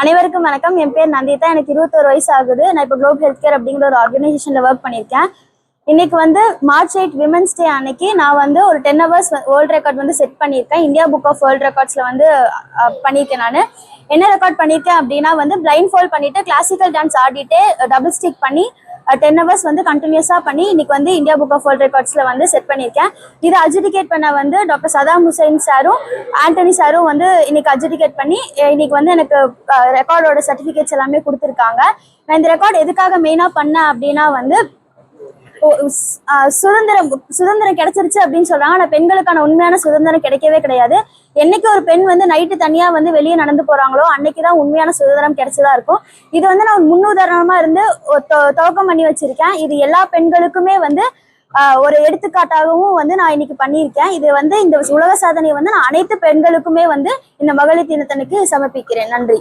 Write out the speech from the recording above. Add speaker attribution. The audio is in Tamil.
Speaker 1: அனைவருக்கும் வணக்கம். என் பேர் நந்திதா. எனக்கு இருபத்தோரு வயசு ஆகுது நான் இப்போ குளோப் ஹெல்த் கேர் அப்படிங்கிற ஒரு ஆர்கனைசேஷனில் ஒர்க் பண்ணியிருக்கேன். இன்னைக்கு வந்து மார்ச் எயிட் விமன்ஸ் டே அன்னைக்கு நான் வந்து ஒரு டென் ஹவர்ஸ் வேர்ல்ட் ரெக்கார்ட் வந்து செட் பண்ணியிருக்கேன். இந்தியா புக் ஆஃப் வேர்ல்ட் ரெக்கார்ட்ஸில் வந்து பண்ணியிருக்கேன் நான். என்ன ரெக்கார்ட் பண்ணியிருக்கேன் அப்படின்னா வந்து பிளைண்ட் ஃபால் பண்ணிட்டு கிளாசிக்கல் டான்ஸ் ஆடிட்டு டபுள் ஸ்டிக் பண்ணி டென் ஹவர்ஸ் வந்து கண்டினியூஸாக பண்ணி இன்னைக்கு வந்து இந்தியா புக் ஆஃப் வேர்ல்ட் ரெக்கார்ட்ஸில் வந்து செட் பண்ணியிருக்கேன். இதை அஜுடிகேட் பண்ண வந்து டாக்டர் சதாம் ஹுசைன் சாரும் ஆண்டனி சாரும் வந்து இன்னைக்கு அஜுடிகேட் பண்ணி இன்னைக்கு வந்து எனக்கு ரெக்கார்டோட சர்டிஃபிகேட்ஸ் எல்லாமே கொடுத்துருக்காங்க. நான் இந்த ரெக்கார்ட் எதுக்காக மெயினாக பண்ணேன் அப்படின்னா வந்து சுதந்திரம் சுதந்திரம் கிடைச்சிருச்சு அப்படின்னு சொல்றாங்க. ஆனா பெண்களுக்கான உண்மையான சுதந்திரம் கிடைக்கவே கிடையாது. என்னைக்கு ஒரு பெண் வந்து நைட்டு தனியா வந்து வெளியே நடந்து போறாங்களோ அன்னைக்குதான் உண்மையான சுதந்திரம் கிடைச்சதா இருக்கும். இது வந்து நான் முன்னுதாரணமா இருந்து துவக்கம் பண்ணி வச்சிருக்கேன். இது எல்லா பெண்களுக்குமே வந்து ஒரு எடுத்துக்காட்டாகவும் வந்து நான் இன்னைக்கு பண்ணியிருக்கேன். இது வந்து இந்த உலக சாதனையை வந்து நான் அனைத்து பெண்களுக்குமே வந்து இந்த மகளிர் தினத்தனுக்கு சமர்ப்பிக்கிறேன். நன்றி.